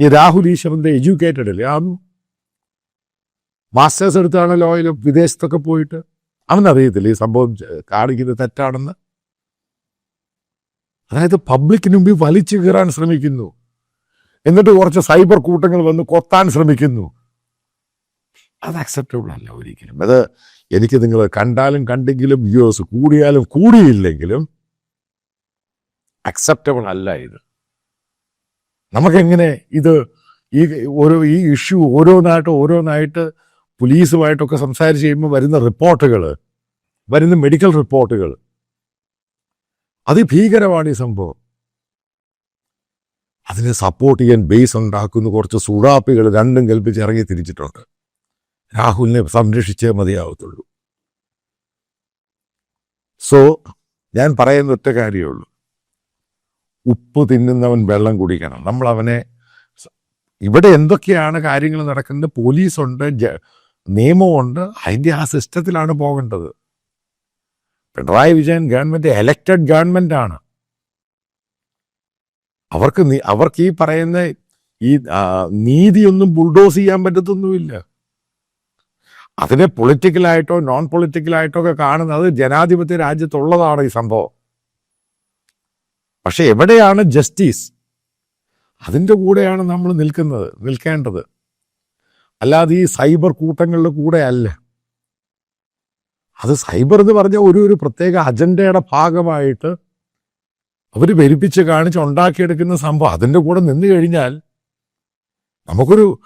ഈ രാഹുൽ ഈശ്വറിന്റെ എഡ്യൂക്കേറ്റഡ് അല്ലേ അവൻ മാസ്റ്റേഴ്സ് എടുത്താണ് ലോയിലും വിദേശത്തൊക്കെ പോയിട്ട്. അവനറിയത്തില്ല ഈ സംഭവം കാണിക്കുന്നത് തെറ്റാണെന്ന്? അതായത് പബ്ലിക്കിന് മുമ്പിൽ വലിച്ചു കയറാൻ ശ്രമിക്കുന്നു. എന്നിട്ട് കുറച്ച് സൈബർ കൂട്ടങ്ങൾ വന്ന് കൊത്താൻ ശ്രമിക്കുന്നു. അത് അക്സെപ്റ്റബിൾ അല്ല ഒരിക്കലും. അത് എനിക്ക് നിങ്ങൾ കണ്ടാലും കണ്ടെങ്കിലും വ്യൂവേഴ്സ് കൂടിയാലും കൂടിയില്ലെങ്കിലും അക്സെപ്റ്റബിൾ അല്ല ഇത്. നമുക്കെങ്ങനെ ഇത് ഈ ഓരോ ഈ ഇഷ്യൂ ഓരോന്നായിട്ട് ഓരോന്നായിട്ട് പോലീസുമായിട്ടൊക്കെ സംസാരിച്ച് കഴിയുമ്പോൾ വരുന്ന റിപ്പോർട്ടുകൾ വരുന്ന മെഡിക്കൽ റിപ്പോർട്ടുകൾ അതിഭീകരമാണ് ഈ സംഭവം. അതിനെ സപ്പോർട്ട് ചെയ്യാൻ ബേസ് ഉണ്ടാക്കുന്ന കുറച്ച് സുഡാപ്പികൾ രണ്ടും കൽപ്പിച്ച് ഇറങ്ങി തിരിച്ചിട്ടുണ്ട്. രാഹുലിനെ സംരക്ഷിച്ചേ മതിയാവത്തുള്ളൂ. സോ ഞാൻ പറയുന്ന ഒറ്റ കാര്യമേ ഉള്ളൂ. ഉപ്പ് തിന്നുന്നവൻ വെള്ളം കുടിക്കണം. നമ്മൾ അവനെ ഇവിടെ എന്തൊക്കെയാണ് കാര്യങ്ങൾ നടക്കുന്നത്? പോലീസുണ്ട് നിയമമുണ്ട് അതിന്റെ ആ സിസ്റ്റത്തിലാണ് പോകേണ്ടത്. Pinarayi Vijayan government elected government ആണ്. അവർക്ക് അവർക്ക് ഈ പറയുന്ന ഈ നീതിയൊന്നും ബുൾഡോസ് ചെയ്യാൻ പറ്റത്തൊന്നുമില്ല. അതിനെ പൊളിറ്റിക്കലായിട്ടോ നോൺ പൊളിറ്റിക്കലായിട്ടോ ഒക്കെ കാണുന്നത് ജനാധിപത്യ രാജ്യത്തുള്ളതാണ് ഈ സംഭവം. പക്ഷെ എവിടെയാണ് ജസ്റ്റിസ് അതിന്റെ കൂടെയാണ് നമ്മൾ നിൽക്കുന്നത് നിൽക്കേണ്ടത്. അല്ലാതെ ഈ സൈബർ കൂട്ടങ്ങളുടെ കൂടെ അല്ല. അത് സൈബർ എന്ന് പറഞ്ഞ ഒരു ഒരു പ്രത്യേക അജണ്ടയുടെ ഭാഗമായിട്ട് അവർ പെരുപ്പിച്ച് കാണിച്ച് ഉണ്ടാക്കിയെടുക്കുന്ന സംഭവം. അതിന്റെ കൂടെ നിന്ന് കഴിഞ്ഞാൽ നമുക്കൊരു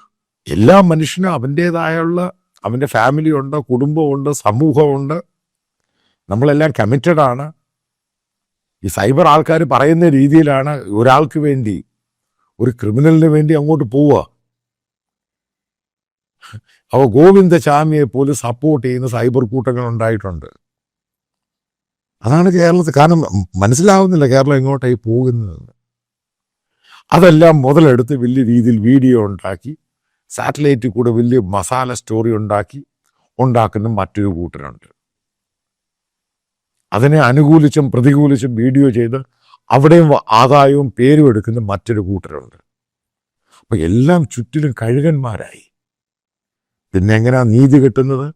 എല്ലാ മനുഷ്യനും അവന്റേതായുള്ള അവന്റെ ഫാമിലി ഉണ്ട് കുടുംബമുണ്ട് സമൂഹമുണ്ട്. നമ്മളെല്ലാം കമ്മിറ്റഡ് ആണ്. ഈ സൈബർ ആൾക്കാർ പറയുന്ന രീതിയിലാണ് ഒരാൾക്ക് വേണ്ടി ഒരു ക്രിമിനലിന് വേണ്ടി അങ്ങോട്ട് പോവുക. അവ ഗോവിന്ദചാമിയെ പോലും സപ്പോർട്ട് ചെയ്യുന്ന സൈബർ കൂട്ടങ്ങൾ ഉണ്ടായിട്ടുണ്ട്. അതാണ് കേരളത്തിൽ കാരണം മനസ്സിലാവുന്നില്ല കേരളം എങ്ങോട്ടായി പോകുന്നത്. അതെല്ലാം മുതലെടുത്ത് വലിയ രീതിയിൽ വീഡിയോ ഉണ്ടാക്കി സാറ്റലൈറ്റിൽ കൂടെ വലിയ മസാല സ്റ്റോറി ഉണ്ടാക്കി ഉണ്ടാക്കുന്ന മറ്റൊരു കൂട്ടരുണ്ട്. അതിനെ അനുകൂലിച്ചും പ്രതികൂലിച്ചും വീഡിയോ ചെയ്ത് അവിടെയും ആദായവും പേരും എടുക്കുന്ന മറ്റൊരു കൂട്ടരുണ്ട്. അപ്പം എല്ലാം ചുറ്റിലും കഴുകന്മാരായി. പിന്നെ എങ്ങനെയാ നീതി കിട്ടുന്നത്?